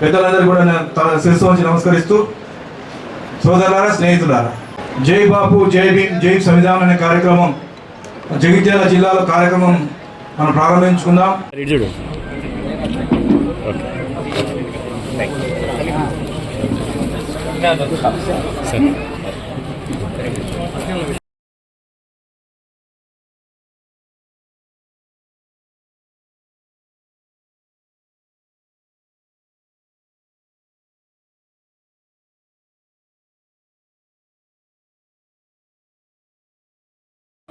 పెద్దలందరూ కూడా తల శిరస్సు వచ్చి నమస్కరిస్తూ సోదరులారా స్నేహితులారా జై బాపు జై భీమ్ జై సంవిధానం అనే కార్యక్రమం జగిత్యాల జిల్లాలో కార్యక్రమం మనం ప్రారంభించుకుందాం.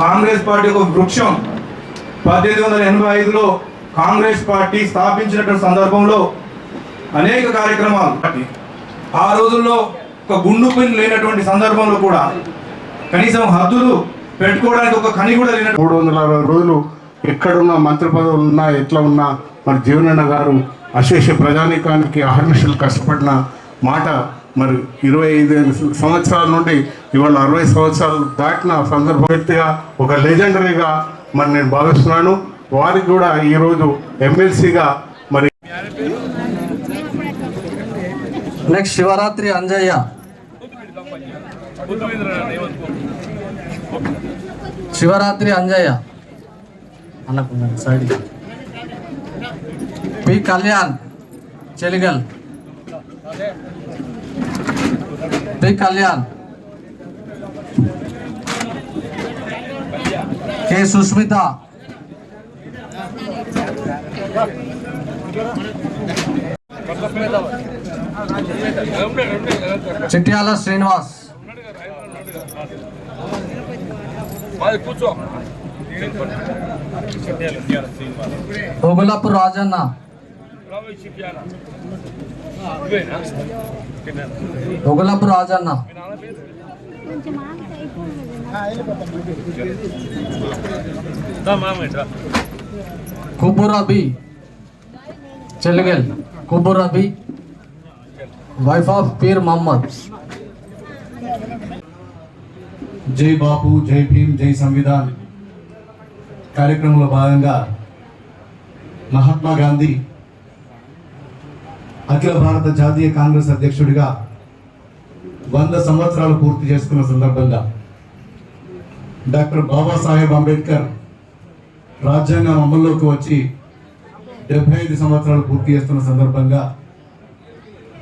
కాంగ్రెస్ పార్టీ ఒక వృక్షం. పద్దెనిమిది వందల ఎనభై ఐదులో కాంగ్రెస్ పార్టీ స్థాపించినటువంటి సందర్భంలో అనేక కార్యక్రమాలు ఆ రోజుల్లో ఒక గుండు పిన్ లేనటువంటి సందర్భంలో కూడా కనీసం హద్దులు పెట్టుకోవడానికి ఒక కని కూడా లేనట్టు మూడు వందల అరవై రోజులు ఎక్కడున్నా మంత్రి పదవులు ఉన్నా ఎట్లా ఉన్నా మరి జీవనన్న గారు అశేష ప్రజానీకానికి అహర్నిశలు కష్టపడిన మాట మరి ఇరవై ఐదు సంవత్సరాల నుండి ఇవాళ అరవై సంవత్సరాలు దాటిన సందర్భ వ్యక్తిగా ఒక లెజెండరీగా మరి నేను భావిస్తున్నాను. వారికి కూడా ఈరోజు ఎమ్మెల్సీగా మరి next Shivaratri Anjaiah. Shivaratri Anjaiah. అన్నకున్నాను side P Kalyan Cheligal. Chaudhary Kalyan K Susmita Chitiyala Srinivas Ogalapur Rajanna Mogalapu Rajanna. కుబురబి. చెల్లిగల్. కుబురబి. వైఫ్ ఆఫ్ పీర్ మహమ్మద్ జై బాపు జై భీమ్ జై సంవిధాన్. కార్యక్రమంలో భాగంగా మహాత్మా గాంధీ అఖిల భారత జాతీయ కాంగ్రెస్ అధ్యక్షుడిగా వంద సంవత్సరాలు పూర్తి చేసుకున్న సందర్భంగా డాక్టర్ బాబాసాహెబ్ అంబేద్కర్ రాజ్యాంగం అమల్లోకి వచ్చి డెబ్బై ఐదు సంవత్సరాలు పూర్తి చేస్తున్న సందర్భంగా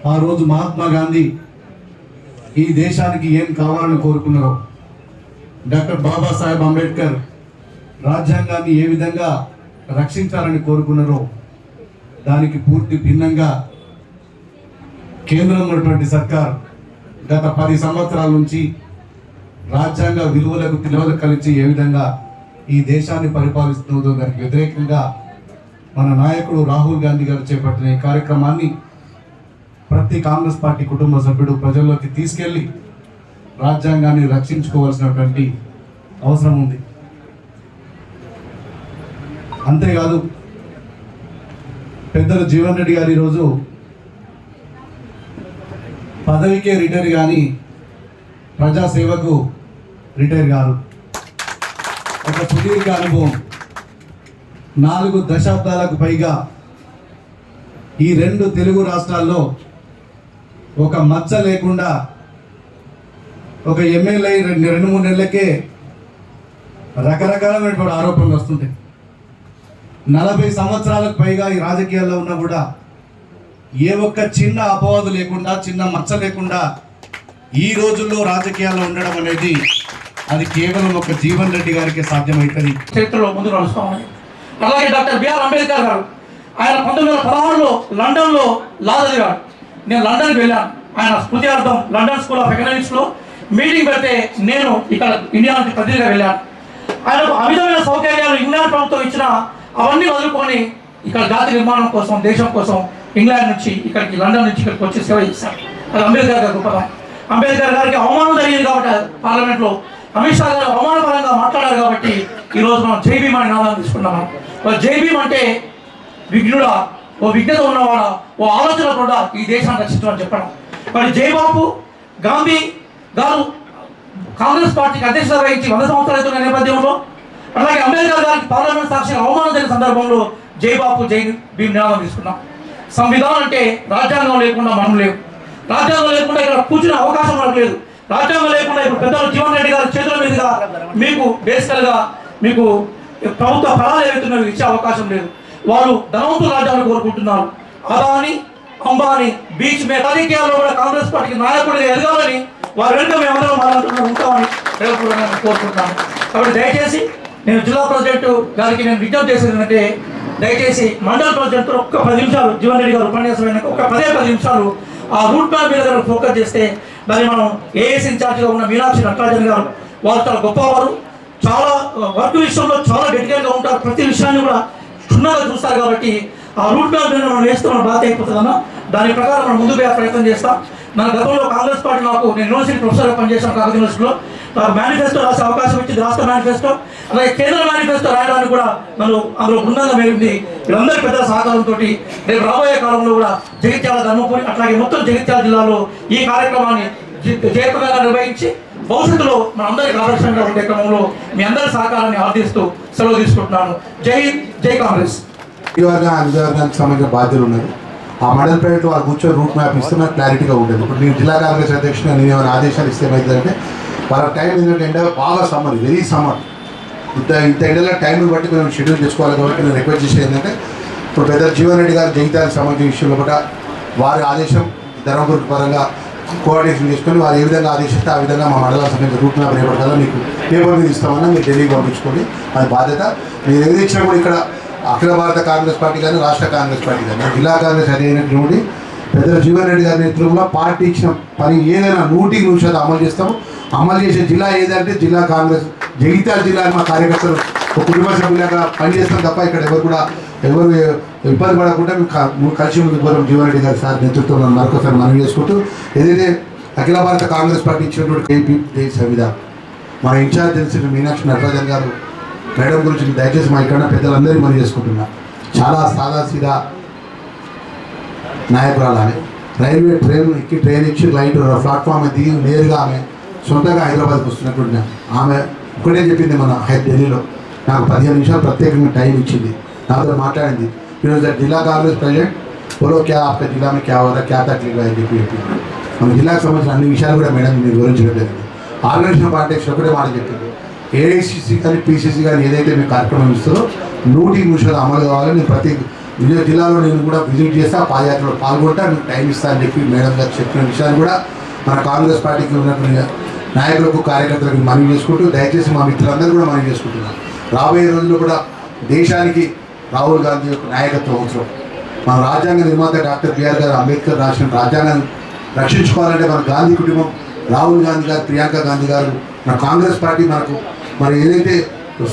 ఆ రోజు మహాత్మా గాంధీ ఈ దేశానికి ఏం కావాలని కోరుకున్నారో డాక్టర్ బాబాసాహెబ్ అంబేద్కర్ రాజ్యాంగాన్ని ఏ విధంగా రక్షించాలని కోరుకున్నారో దానికి పూర్తి భిన్నంగా కేంద్రంలో ఉన్నటువంటి సర్కార్ గత పది సంవత్సరాల నుంచి రాజ్యాంగ విలువలకు విలువలు కలిసి ఏ విధంగా ఈ దేశాన్ని పరిపాలిస్తుందో దానికి వ్యతిరేకంగా మన నాయకుడు రాహుల్ గాంధీ గారు చేపట్టిన ఈ కార్యక్రమాన్ని ప్రతి కాంగ్రెస్ పార్టీ కుటుంబ సభ్యుడు ప్రజల్లోకి తీసుకెళ్ళి రాజ్యాంగాన్ని రక్షించుకోవాల్సినటువంటి అవసరం ఉంది. అంతేకాదు పెద్దలు జీవన్ రెడ్డి గారు ఈరోజు పదవికే రిటైర్ కానీ ప్రజాసేవకు రిటైర్ కాదు ఒక సుదీర్ఘ అనుభవం. నాలుగు దశాబ్దాలకు పైగా ఈ రెండు తెలుగు రాష్ట్రాల్లో ఒక మచ్చ లేకుండా ఒక ఎమ్మెల్యే రెండు రెండు మూడు నెలలకే రకరకాలమైనటువంటి ఆరోపణలు వస్తుంటాయి. నలభై సంవత్సరాలకు పైగా ఈ రాజకీయాల్లో ఉన్నా కూడా ఏ ఒక్క చిన్న అపవాదు లేకుండా చిన్న మచ్చ లేకుండా ఈ రోజుల్లో రాజకీయాల్లో ఉండడం అనేది అది కేవలం ఒక జీవన్ రెడ్డి గారికి సాధ్యమవుతుంది చరిత్రలో ముందు నడుస్తామని అలాగే డాక్టర్ బిఆర్ అంబేద్కర్ గారు ఆయన పంతొమ్మిది వందల పదహారులో లండన్లో లా చదివాడు నేను లండన్కి వెళ్ళాను. ఆయన స్మృత్యార్థం లండన్ స్కూల్ ఆఫ్ ఎకనామిక్స్లో మీటింగ్ పెడితే నేను ఇక్కడ ఇండియా నుంచి ప్రతినిధిగా వెళ్ళాను. ఆయనకు అమితమైన సౌకర్యాలు ఇంగ్లాండ్ ప్రభుత్వం ఇచ్చిన అవన్నీ వదులుకొని ఇక్కడ జాతి నిర్మాణం కోసం దేశం కోసం ఇంగ్లాండ్ నుంచి ఇక్కడికి లండన్ నుంచి ఇక్కడికి వచ్చి సేవ చేశారు. అది అంబేద్కర్ గారి గొప్పతనం అంబేద్కర్ గారికి అవమానం జరిగింది కాబట్టి పార్లమెంట్లో అమిత్ షా గారు అవమానపరంగా మాట్లాడారు కాబట్టి ఈరోజు మనం జై అని అనే నాదాన్ని జైబీమ్ అంటే విఘ్నుడా ఓ విఘ్నత ఉన్నవాడా ఓ ఆలోచన కూడా ఈ దేశాన్ని రక్షించమని చెప్పడం. మరి జయబాబు గాంధీ గారు కాంగ్రెస్ పార్టీకి అధ్యక్షత వహించి వంద సంవత్సరాలు నేపథ్యంలో అలాగే అంబేద్కర్ గారికి పార్లమెంట్ సాక్షి అవమానం జరిగిన సందర్భంలో జై బాపు జై భీమ్ నినాదం తీసుకున్నాం. సంవిధానం అంటే రాజ్యాంగం లేకుండా మనం లేవు. రాజ్యాంగం లేకుండా ఇక్కడ కూర్చునే అవకాశం మనకు లేదు. రాజ్యాంగం లేకుండా ఇప్పుడు పెద్దలు జీవన్ రెడ్డి గారి చేతుల మీదుగా మీకు బేసికల్గా మీకు ప్రభుత్వ ఫలాలు ఏవైతున్నాయో ఇచ్చే అవకాశం లేదు. వాళ్ళు ధనవంతుల రాజ్యాన్ని కోరుకుంటున్నారు. అదాని అంబానీ బీచ్ మీద రాజకీయాల్లో కూడా కాంగ్రెస్ పార్టీకి నాయకుడిగా ఎదగాలని వారి వెనుక మేమందరం మాట్లాడుతున్నారు ఉంటామని ప్రేమపూర్వకంగా కోరుకుంటున్నాను. కాబట్టి దయచేసి నేను జిల్లా ప్రెసిడెంట్ గారికి నేను విజ్ఞప్తి చేసేది ఏంటంటే దయచేసి మండల ప్రెసిడెంట్ ఒక్క పది నిమిషాలు జీవన్ రెడ్డి గారు ఉపన్యాసం అయినాక ఒక్క పదే పది నిమిషాలు ఆ రూట్ మ్యాప్ మీద కనుక ఫోకస్ చేస్తే దాన్ని మనం ఏఎస్ ఇన్ఛార్జ్గా ఉన్న మీనాక్షి నటరాజన్ గారు వారు చాలా గొప్పవారు. చాలా వర్క్ విషయంలో చాలా డెడికేట్గా ఉంటారు. ప్రతి విషయాన్ని కూడా క్షుణ్ణంగా చూస్తారు కాబట్టి ఆ రూట్ మ్యాప్ మీద మనం వేస్తే మన బాధ అయిపోతుందన్న దాని ప్రకారం మనం ముందుకు ప్రయత్నం చేస్తాం. మన గతంలో కాంగ్రెస్ పార్టీ నాకు నేను యూనివర్సిటీ ప్రొఫెసర్గా పనిచేశాను కాకతీయ యూనివర్సిటీలో. నాకు మేనిఫెస్టో రాసే అవకాశం ఇచ్చింది రాష్ట్ర మేనిఫెస్టో అలాగే కేంద్ర మేనిఫెస్టో రాయడానికి కూడా నన్ను అందులో బృందంగా మేలింది. వీళ్ళందరి పెద్ద సహకారంతో రేపు రాబోయే కాలంలో కూడా జగిత్యాల ధర్మపురి అట్లాగే మొత్తం జగిత్యాల జిల్లాలో ఈ కార్యక్రమాన్ని జయప్రదంగా నిర్వహించి భవిష్యత్తులో మన అందరికీ ఆదర్శంగా ఉండే క్రమంలో మీ అందరి సహకారాన్ని ఆర్థిస్తూ సెలవు తీసుకుంటున్నాను. జై జై కాంగ్రెస్. సంబంధించిన బాధ్యులు ఉన్నారు ఆ మండల ప్రైవేట్ వారు కూర్చొని రూట్ మ్యాప్ ఇస్తే నాకు క్లారిటీగా ఉండేది ఇప్పుడు నేను జిల్లా కాంగ్రెస్ అధ్యక్షుడు నేను ఏమైనా ఆదేశాలు ఇస్తే ఏమవుతుందంటే వాళ్ళ టైం ఏంటంటే ఎండ బాగా సమ్మర్ వెరీ సమ్మర్ ఇంత ఇంత ఎండలో టైం బట్టి మేము షెడ్యూల్ చేసుకోవాలి కాబట్టి నేను రిక్వెస్ట్ చేసేది ఏంటంటే ఇప్పుడు పెద్ద జీవన్ రెడ్డి గారు జగిత్యాలకు సంబంధించిన విషయంలో కూడా వారి ఆదేశం ధర్మపురి పరంగా కోఆర్డినేషన్ చేసుకొని వారు ఏ విధంగా ఆదేశిస్తే ఆ విధంగా మా మండలానికి సంబంధించిన రూట్ మ్యాప్ రేపటి కదా మీకు పేపర్ మీద ఇస్తామన్నా మీరు ఢిల్లీకి పంపించుకోండి. అది బాధ్యత. మీరు ఏది ఇచ్చినా కూడా ఇక్కడ అఖిల భారత కాంగ్రెస్ పార్టీ కానీ రాష్ట్ర కాంగ్రెస్ పార్టీ కానీ జిల్లా కాంగ్రెస్ అధినటువంటి పెద్ద జీవన్ రెడ్డి గారి నేతృత్వంలో పార్టీ ఇచ్చిన పని ఏదైనా నూటికి నూరు శాతం అమలు చేస్తాము. అమలు చేసే జిల్లా ఏదంటే జిల్లా కాంగ్రెస్. జగిత్యాల జిల్లా మా కార్యకర్తలు ఒక కుటుంబ సభ్యులుగా పనిచేస్తాం తప్ప ఇక్కడ ఎవరు కూడా ఎవరు ఇబ్బంది పడకుండా మేము కలిసి ముందుకు పోతాం జీవన్ రెడ్డి గారి సార్ నేతృత్వంలో మరొకసారి మనం చేసుకుంటూ ఏదైతే అఖిల భారత కాంగ్రెస్ పార్టీ ఇచ్చినటువంటి కేపీ సవిధ సంవిధానం మన ఇన్ఛార్జ్ తెలిసిన మీనాక్షి నటరాజన్ గారు మేడం గురించి దయచేసి మా ఇక్కడ పెద్దలందరికీ మనం చేసుకుంటున్నా. చాలా సాదా సీదా నాయకురాలు ఆమె. రైల్వే ట్రైన్ ఎక్కి ట్రైన్ ఇచ్చి లైట్ ప్లాట్ఫామ్ దిగి నేరుగా ఆమె సొంతంగా హైదరాబాద్కి వస్తున్నటువంటి ఆమె ఒకటే చెప్పింది మన ఢిల్లీలో. నాకు పదిహేను నిమిషాలు ప్రత్యేకంగా టైం ఇచ్చింది. నాతో మాట్లాడింది. ఈరోజు జిల్లా కాంగ్రెస్ ప్రెసిడెంట్ బోలో క్యా ఆఫ్ జిల్లా మీ క్యా వారా క్యా తక్లీఫ్ అని చెప్పి చెప్పింది. మన జిల్లాకు సంబంధించిన అన్ని విషయాలు కూడా మేడం మీరు వివరించడం జరిగింది. ఆర్గనైజేషన్ పార్టీ ఒకటే మాట చెప్పింది. ఏఐసిసి కానీ పీసీసీ కానీ ఏదైతే మీ కార్యక్రమం ఇస్తారో నూటికి నిమిషాలు అమలు కావాలని నేను ప్రతి విజయ జిల్లాలో నేను కూడా విజిట్ చేస్తా పాదయాత్రలో పాల్గొంటా మీకు టైం ఇస్తా అని చెప్పి మేడం గారు చెప్పిన విషయాన్ని కూడా మన కాంగ్రెస్ పార్టీకి ఉన్నటువంటి నాయకులకు కార్యకర్తలకు మనవి చేసుకుంటూ దయచేసి మా మిత్రులందరూ కూడా మనవి చేసుకుంటున్నాం. రాబోయే రోజుల్లో కూడా దేశానికి రాహుల్ గాంధీ యొక్క నాయకత్వం అవసరం. మన రాజ్యాంగ నిర్మాత డాక్టర్ బిఆర్ గారు అంబేద్కర్ రాసిన రాజ్యాంగాన్ని రక్షించుకోవాలంటే మన గాంధీ కుటుంబం రాహుల్ గాంధీ గారు ప్రియాంక గాంధీ గారు మన కాంగ్రెస్ పార్టీ మనకు మరి ఏదైతే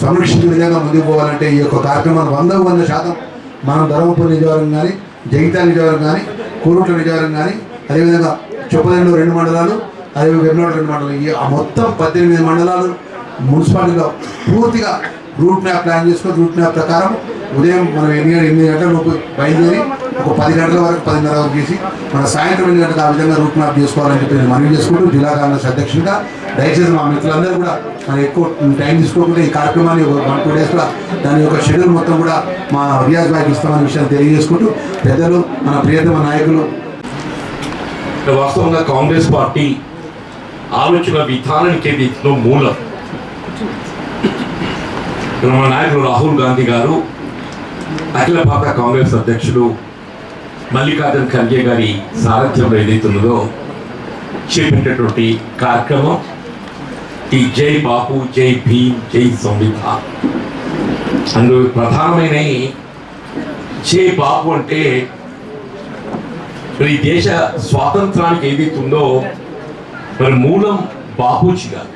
సంరక్షించిన విధంగా ముందుకు పోవాలంటే ఈ యొక్క కార్యక్రమాలు వందకు వంద శాతం మనం ధర్మపురం నిజవర్గం కానీ జగిత్యాల నిజవర్గం కానీ కోరుట్ల నిజవర్గం కానీ అదేవిధంగా చొప్పదంలో రెండు మండలాలు అదే వెబ్నాడు రెండు మండలాలు. ఈ ఆ మొత్తం పద్దెనిమిది మండలాలు మున్సిపాలిటీలో పూర్తిగా రూట్ మ్యాప్ ప్లాన్ చేసుకొని రూట్ మ్యాప్ ప్రకారం ఉదయం మనం ఎన్ని ఎనిమిది గంటల లోపు బయలుదేరి ఒక పది గంటల వరకు పదిన్నర వరకు చేసి మన సాయంత్రం ఎనిమిది గంటలకు ఆ విధంగా రూట్ మ్యాప్ చేసుకోవాలని చెప్పి నేను మనవి చేసుకుంటూ జిల్లా కాంగ్రెస్ అధ్యక్షుడిగా దయచేసి మా మిత్రులందరూ కూడా మనం ఎక్కువ టైం తీసుకోకుండా ఈ కార్యక్రమాన్ని ఒక వన్ టూ డేస్లో దాని యొక్క షెడ్యూల్ మొత్తం కూడా మా రియాజ్ బాయ్కి ఇస్తామనే విషయాన్ని తెలియజేసుకుంటూ పెద్దలు మన ప్రియతమ నాయకులు. వాస్తవంగా కాంగ్రెస్ పార్టీ ఆలోచన విధానానికి ఏదైతుందో మూలం. ఇక్కడ మన నాయకులు రాహుల్ గాంధీ గారు అఖిల భారత కాంగ్రెస్ అధ్యక్షుడు మల్లికార్జున్ ఖర్గే గారి సారథ్యంలో ఏదైతున్నదో చేపట్టేటువంటి కార్యక్రమం. ఈ జై బాపు జై భీమ్ జై సంవిధాన్. అందులో ప్రధానమైన జై బాపు అంటే మరి ఈ దేశ స్వాతంత్రానికి ఏదైతే ఉందో మరి మూలం బాపూజీ గారు.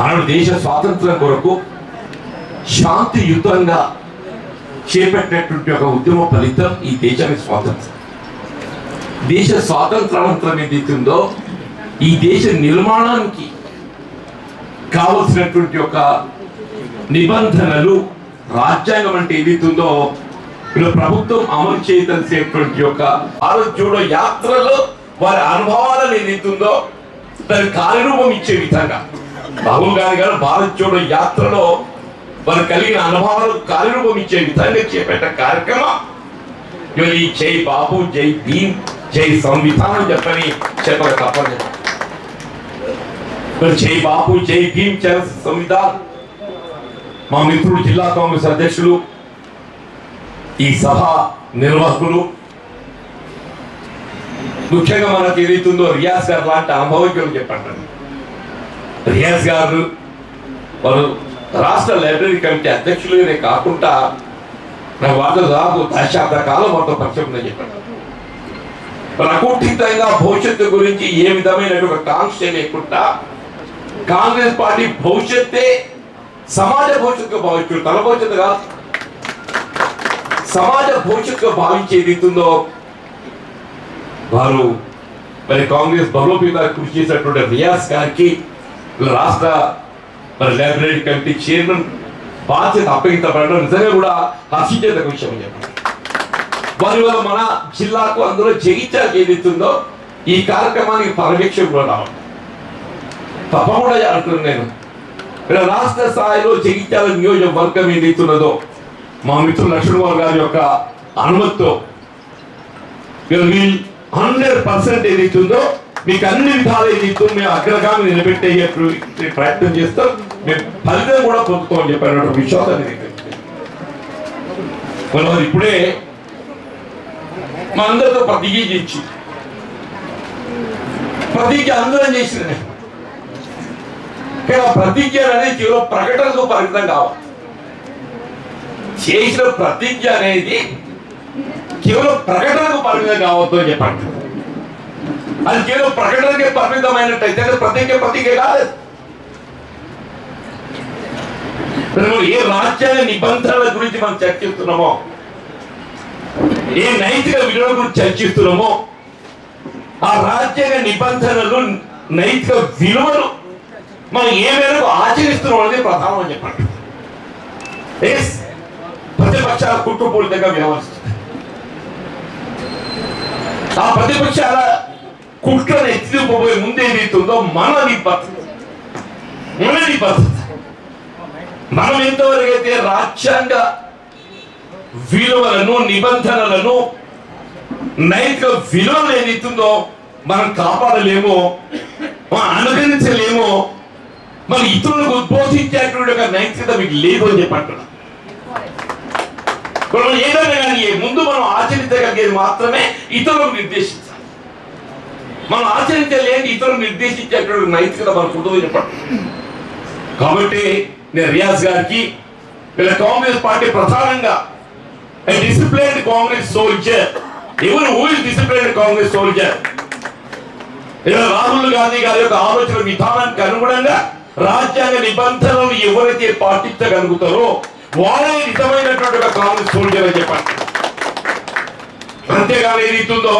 ఆనాడు దేశ స్వాతంత్రం కొరకు శాంతియుతంగా చేపట్టినటువంటి ఒక ఉద్యమ ఫలితం ఈ దేశానికి స్వాతంత్రం. దేశ స్వాతంత్రానంతరం ఏదైతుందో ఉందో ఈ దేశ నిర్మాణానికి కావలసినటువంటి ఒక నిబంధనలు రాజ్యాంగం అంటే ఏదైతుందో ఇలా ప్రభుత్వం అమలు చేయదలిసేటువంటి యొక్క భారత్ యాత్రలో వారి అనుభవాలను ఏదైతుందో దాని కార్యరూపం ఇచ్చే విధంగా రాహుల్ గాంధీ గారు భారత్ జోడో యాత్రలో వారు కలిగిన అనుభవాలు కార్యరూపం ఇచ్చే విధంగా చేపట్ట కార్యక్రమం. ఇవాళ ఈ జై బాబు జై భీమ్ జై సంవిధానం చెప్పని చెప్పక తప్పని జై బాబు జై భీమ్ జై సంవిధాన్. మా మిత్రుడు జిల్లా కాంగ్రెస్ అధ్యక్షులు ఈ సభ నిర్వాహకులు. ముఖ్యంగా మనకు ఏదైతుందో రియాజ్ గారు లాంటి అనుభవజ్ఞులు చెప్పండి. రియాజ్ గారు వారు రాష్ట్ర లైబ్రరీ కమిటీ అధ్యక్షులుగానే కాకుండా నాకు వాళ్ళు దాదాపు దశాబ్ద కాలం మొత్తం పరిచయం ఉందని చెప్పాను భవిష్యత్తు గురించి ఏ విధమైనటువంటి కాంక్ష లేకుండా కాంగ్రెస్ పార్టీ భవిష్యత్తే సమాజ భవిష్యత్తుగా భావించు తన భవిష్యత్తు కాదు. సమాజ భవిష్యత్తుగా భావించే ఉందో వారు మరి కాంగ్రెస్ బలోపేత కృషి చేసినటువంటి రియాజ్ గారికి రాష్ట్ర మరి లైబ్రరీ కమిటీ చైర్మన్ బాధ్యత అప్పగించబడడం నిజంగా కూడా హర్షించేందుకు విషయం అని చెప్పండి వారి వల్ల మన జిల్లాకు అందులో జగిత్యాల ఏదైతుందో ఈ కార్యక్రమానికి పర్యవేక్షణ కూడా రావాలి. తప్పకుండా అంటున్నాను నేను. రాష్ట్ర స్థాయిలో జగిత్యాల నియోజకవర్గం ఏదైతున్నదో మా మిత్రులు లక్ష్మణ్ కుమార్ గారి యొక్క అనుమతితో హండ్రెడ్ పర్సెంట్ ఏదైతుందో మీకు అన్ని విధాలు యుద్ధం మేము అగ్రగామి నిలబెట్టే ప్రయత్నం చేస్తాం. మేము ఫలితం కూడా పొందుతామని చెప్పారు విశ్వాసం ఇది. ఇప్పుడే మా అందరితో ప్రతిజ్ఞ చేసి ప్రతిజ్ఞ అందరం చేసింది కానీ ఆ ప్రతిజ్ఞ అనేది కేవలం ప్రకటనతో పరిమితం కావాలి. చేసిన ప్రతిజ్ఞ అనేది కేవలం ప్రకటనకు పరిమితం కావద్దు అని చెప్పండి. అందుకేదో ప్రకటనకే పరిమితమైనట్టయితే అది ప్రతిజ్ఞ ప్రతిజ్ఞ కాదు. ఏ రాజ్యాంగ నిబంధనల గురించి మనం చర్చిస్తున్నామో ఏ నైతిక విలువల గురించి చర్చిస్తున్నామో ఆ రాజ్యాంగ నిబంధనలు నైతిక విలువలు మనం ఏ మేరకు ఆచరిస్తున్నాం అనేది ప్రధానం అని చెప్పండి. Yes, ప్రతిపక్షాల కుట్రపూరితంగా వ్యవహరిస్తుంది. ఆ ప్రతిపక్షాల కుట్రను ఎత్తిపోయే ముందే ఏదైతుందో మన నిబద్ధత మన నిబద్ధత మనం ఎంతవరకు అయితే రాజ్యాంగ విలువలను నిబంధనలను నైతిక విలువలు ఏదైతుందో మనం కాపాడలేమో మనం అనుకరించలేమో మన ఇతరులకు ఉద్బోధించేటువంటి ఒక నైతికత మీకు లేదు అని చెప్పంటున్నా మనం ఏదైనా కానీ ముందు మనం ఆచరించగలిగేది మాత్రమే ఇతరులకు నిర్దేశించాలి మనం ఆచరించలేని ఇతరులు నిర్దేశించేటువంటి నైతికత మనకు ఉండదు చెప్పండి. కాబట్టి నేను రియాజ్ గారికి వీళ్ళ కాంగ్రెస్ పార్టీ ప్రధానంగా డిసిప్లైన్డ్ కాంగ్రెస్ సోల్జర్ ఎవరు ఊరి డిసిప్లైన్డ్ కాంగ్రెస్ సోల్జర్ ఇలా రాహుల్ గాంధీ గారి యొక్క ఆలోచన విధానానికి అనుగుణంగా రాజ్యాంగ నిబంధనలు ఎవరైతే పాటించగలుగుతారో వారే నిజమైనటువంటి కాంగ్రెస్ సోల్జర్ అని చెప్పండి. అంతేగాని ఏదైతుందో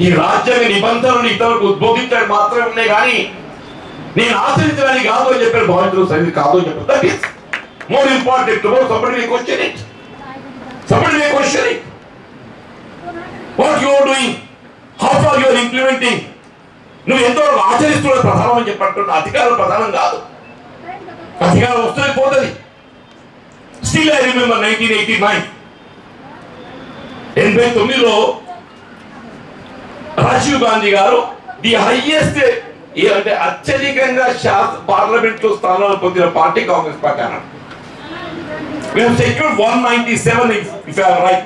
ఈ రాజ్యాంగ నిబంధనలు ఇతరులకు ఉద్బోధించడం మాత్రమే ఉన్నాయి కానీ నేను ఆశ్రయించడానికి కాదు అని చెప్పారు భావించడం సరిగ్గా కాదు అని చెప్పారు. That is more important more somebody me question it somebody me question it what you are doing how far you are implementing నువ్వు ఎంతో ఆచరిస్తున్న ప్రధానం అని చెప్పంటున్నా అధికారం ప్రధానం కాదు. అధికారం వస్తుంది పోతుంది. Still I remember nineteen eighty nine ఎనభై తొమ్మిదిలో రాజీవ్ గాంధీ గారు ది హైయెస్ట్ అంటే అత్యధికంగా పార్లమెంట్లో స్థానాలు పొందిన పార్టీ కాంగ్రెస్ పార్టీ అన్నారు We have secured 197 if, if I am right.